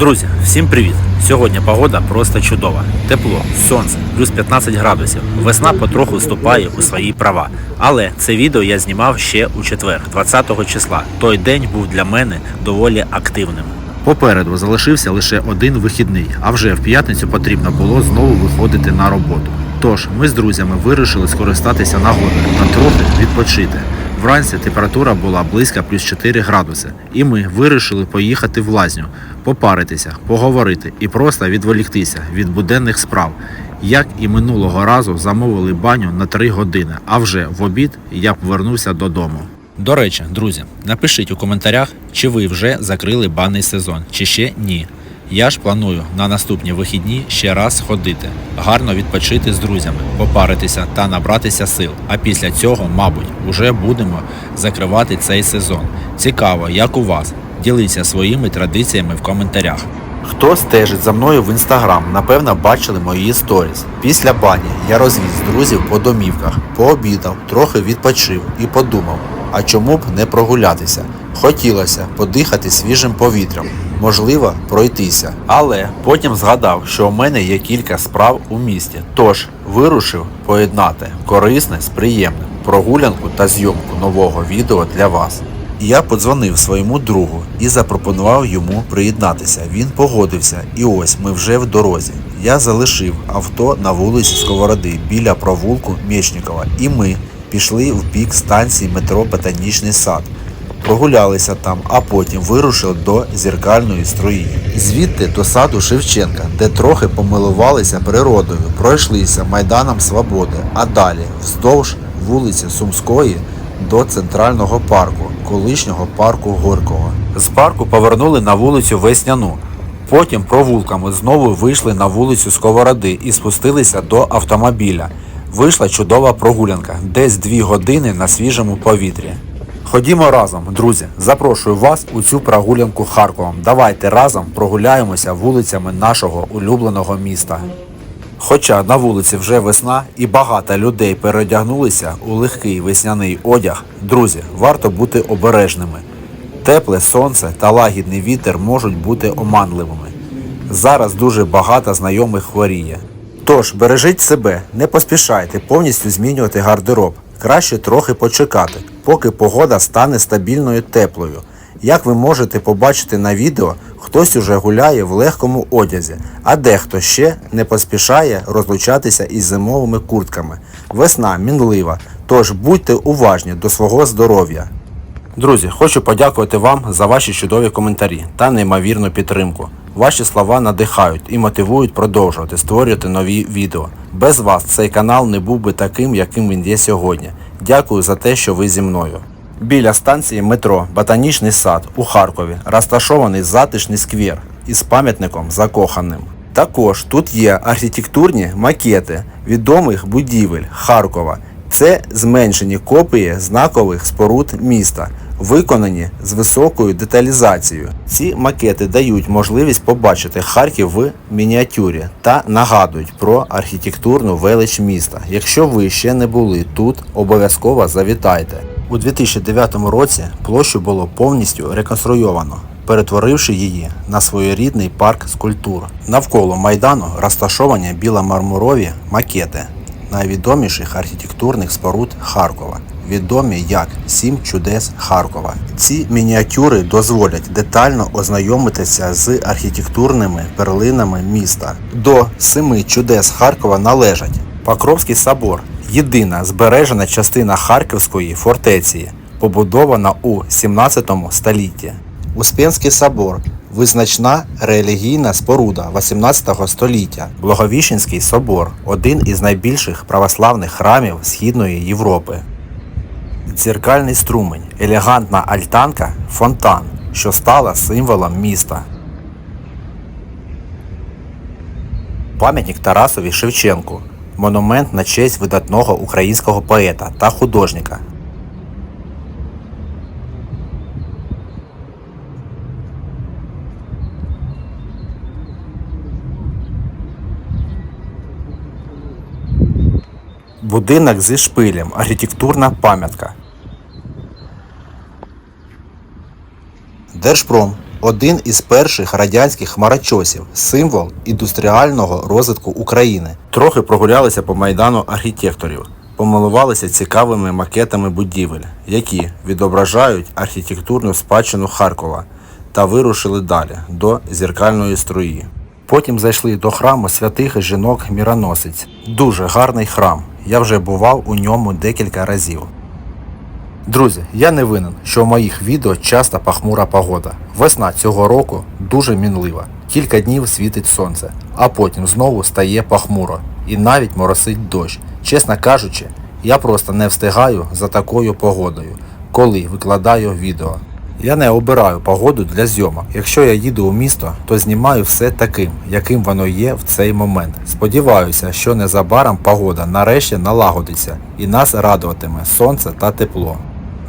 Друзі, всім привіт! Сьогодні погода просто чудова. Тепло, сонце, плюс 15 градусів. Весна потроху вступає у свої права. Але це відео я знімав ще у четвер, 20 числа. Той день був для мене доволі активним. Попереду залишився лише один вихідний, а вже в п'ятницю потрібно було знову виходити на роботу. Тож ми з друзями вирішили скористатися нагодою та трохи відпочити. Вранці температура була близько плюс 4 градуси, і ми вирішили поїхати в лазню, попаритися, поговорити і просто відволіктися від буденних справ. Як і минулого разу замовили баню на 3 години, а вже в обід я повернувся додому. До речі, друзі, напишіть у коментарях, чи ви вже закрили банний сезон, чи ще ні. Я ж планую на наступні вихідні ще раз ходити, гарно відпочити з друзями, попаритися та набратися сил. А після цього, мабуть, уже будемо закривати цей сезон. Цікаво, як у вас. Діліться своїми традиціями в коментарях. Хто стежить за мною в інстаграм, напевно, бачили мої сторіс. Pісля бані я розвіз друзів по домівках, пообідав, трохи відпочив і подумав, а чому б не прогулятися? Хотілося подихати свіжим повітрям, можливо, пройтися. Але потім згадав, що у мене є кілька справ у місті. Тож вирушив поєднати корисне з приємним, прогулянку та зйомку нового відео для вас. Я подзвонив своєму другу і запропонував йому приєднатися. Він погодився, і ось ми вже в дорозі. Я залишив авто на вулиці Сковороди біля провулку Мєчнікова, і ми пішли в бік станції метро Ботанічний сад. Прогулялися там, а потім вирушили до зеркальної струї. Звідти до саду Шевченка, де трохи помилувалися природою, пройшлися майданом Свободи, а далі вздовж вулиці Сумської до центрального парку, колишнього парку Горького. З парку повернули на вулицю Весняну. Потім провулками знову вийшли на вулицю Сковороди і спустилися до автомобіля. Вийшла чудова прогулянка, десь дві години на свіжому повітрі. Ходімо разом, друзі. Запрошую вас у цю прогулянку Харковом. Давайте разом прогуляємося вулицями нашого улюбленого міста. Хоча на вулиці вже весна і багато людей переодягнулися у легкий весняний одяг, друзі, варто бути обережними. Тепле сонце та лагідний вітер можуть бути оманливими. Зараз дуже багато знайомих хворіє. Тож бережіть себе, не поспішайте повністю змінювати гардероб. Краще трохи почекати, поки погода стане стабільною теплою. Як ви можете побачити на відео, хтось уже гуляє в легкому одязі, а дехто ще не поспішає розлучатися із зимовими куртками. Весна мінлива, тож будьте уважні до свого здоров'я. Друзі, хочу подякувати вам за ваші чудові коментарі та неймовірну підтримку. Ваші слова надихають і мотивують продовжувати створювати нові відео. Без вас цей канал не був би таким, яким він є сьогодні. Дякую за те, що ви зі мною. Біля станції метро Ботанічний сад у Харкові розташований затишний сквер із пам'ятником закоханим. Також тут є архітектурні макети відомих будівель Харкова. Це зменшені копії знакових споруд міста, виконані з високою деталізацією. Ці макети дають можливість побачити Харків в мініатюрі та нагадують про архітектурну велич міста. Якщо ви ще не були тут, обов'язково завітайте. У 2009 році площу було повністю реконструйовано, перетворивши її на своєрідний парк скульптур. Навколо майдану розташовані біломармурові макети найвідоміших архітектурних споруд Харкова, відомі як Сім чудес Харкова. Ці мініатюри дозволять детально ознайомитися з архітектурними перлинами міста. До семи чудес Харкова належать Покровський собор, єдина збережена частина Харківської фортеці, побудована у 17 столітті. Успенський собор визначна релігійна споруда 18 століття. Благовіщенський собор один із найбільших православних храмів Східної Європи. Дзеркальний струмень, елегантна альтанка, фонтан, що стала символом міста. Пам'ятник Тарасові Шевченку. Монумент на честь видатного українського поета та художника. Будинок зі шпилем. Архітектурна пам'ятка. Держпром. один із перших радянських хмарочосів, символ індустріального розвитку України. Трохи прогулялися по майдану архітекторів, помилувалися цікавими макетами будівель, які відображають архітектурну спадщину Харкова, та вирушили далі до зеркальної струї. Потім зайшли до храму святих жінок міроносиць. Дуже гарний храм. Я вже бував у ньому декілька разів. Друзі, я не винен, що в моїх відео часто похмура погода. Весна цього року дуже мінлива. Кілька днів світить сонце, а потім знову стає похмуро і навіть моросить дощ. Чесно кажучи, я просто не встигаю за такою погодою, коли викладаю відео. Я не обираю погоду для зйомок. Якщо я їду у місто, то знімаю все таким, яким воно є в цей момент. Сподіваюся, що незабаром погода нарешті налагодиться і нас радуватиме сонце та тепло.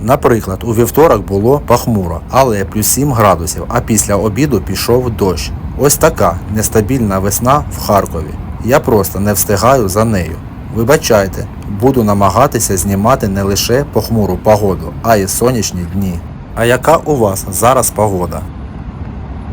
Наприклад, у вівторок було похмуро, але плюс 7 градусів, а після обіду пішов дощ. Ось така нестабільна весна в Харкові. Я просто не встигаю за нею. Вибачайте, буду намагатися знімати не лише похмуру погоду, а й сонячні дні. А яка у вас зараз погода?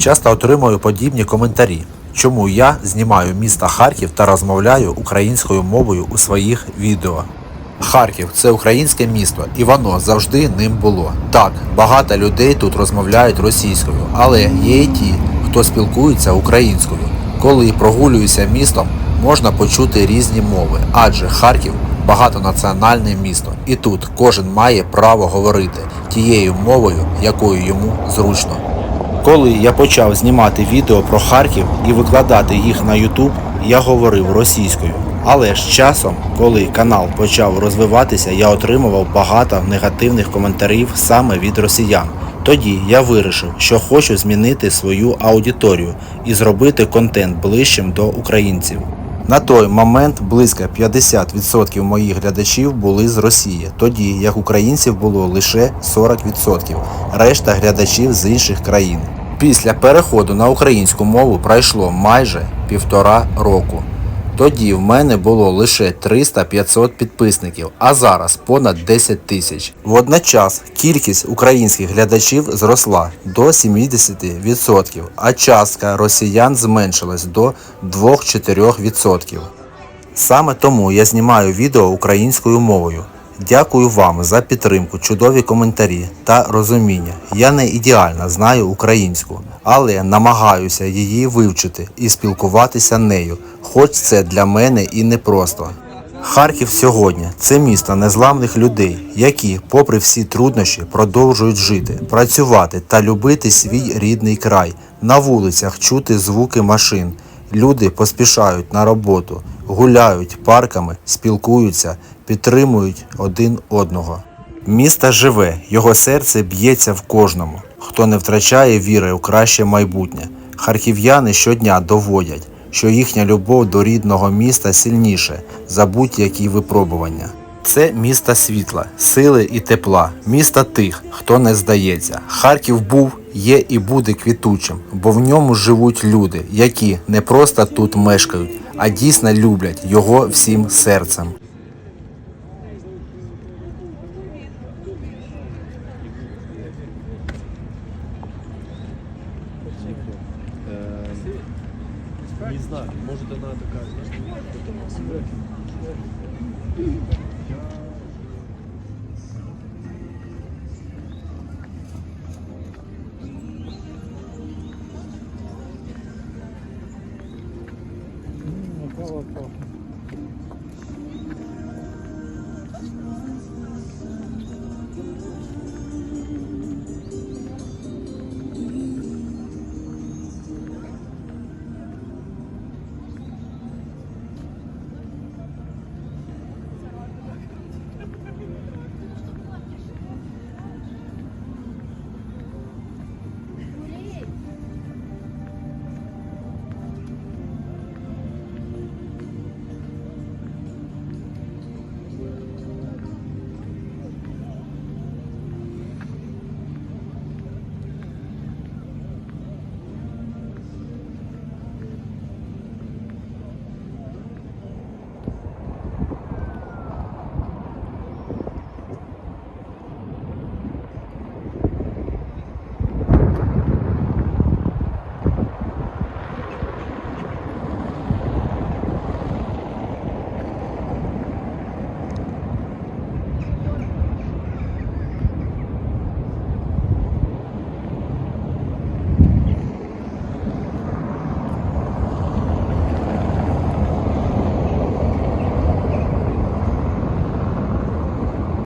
Часто отримую подібні коментарі, чому я знімаю місто Харків та розмовляю українською мовою у своїх відео. Харків це українське місто, і воно завжди ним було. Так, багато людей тут розмовляють російською, але є і ті, хто спілкується українською. Коли прогулююся містом, можна почути різні мови, адже Харків багатонаціональне місто, і тут кожен має право говорити тією мовою, якою йому зручно. Коли я почав знімати відео про Харків і викладати їх на YouTube, я говорив російською. Але з часом, коли канал почав розвиватися, я отримував багато негативних коментарів саме від росіян. Тоді я вирішив, що хочу змінити свою аудиторію і зробити контент ближчим до українців. На той момент близько 50% моїх глядачів були з Росії, тоді як українців було лише 40%, решта глядачів з інших країн. Після переходу на українську мову пройшло майже півтора року. Тоді в мене було лише 300-500 підписників, а зараз понад 10 тисяч. Водночас кількість українських глядачів зросла до 70%, а частка росіян зменшилась до 2-4%. Саме тому я знімаю відео українською мовою. Дякую вам за підтримку, чудові коментарі та розуміння. Я не ідеально знаю українську, але намагаюся її вивчити і спілкуватися нею, хоч це для мене і непросто. Харків сьогодні це місто незламних людей, які, попри всі труднощі, продовжують жити, працювати та любити свій рідний край. На вулицях чути звуки машин. Люди поспішають на роботу, гуляють парками, спілкуються, підтримують один одного. Місто живе, його серце б'ється в кожному, хто не втрачає віри у краще майбутнє. Харків'яни щодня доводять, що їхня любов до рідного міста сильніше за будь-які випробування. Це місто світла, сили і тепла, місто тих, хто не здається. Харків був, є і буде квітучим, бо в ньому живуть люди, які не просто тут мешкають, а дійсно люблять його всім серцем. Не знаю, может она такая, знаешь, это у нас. Кава пахне.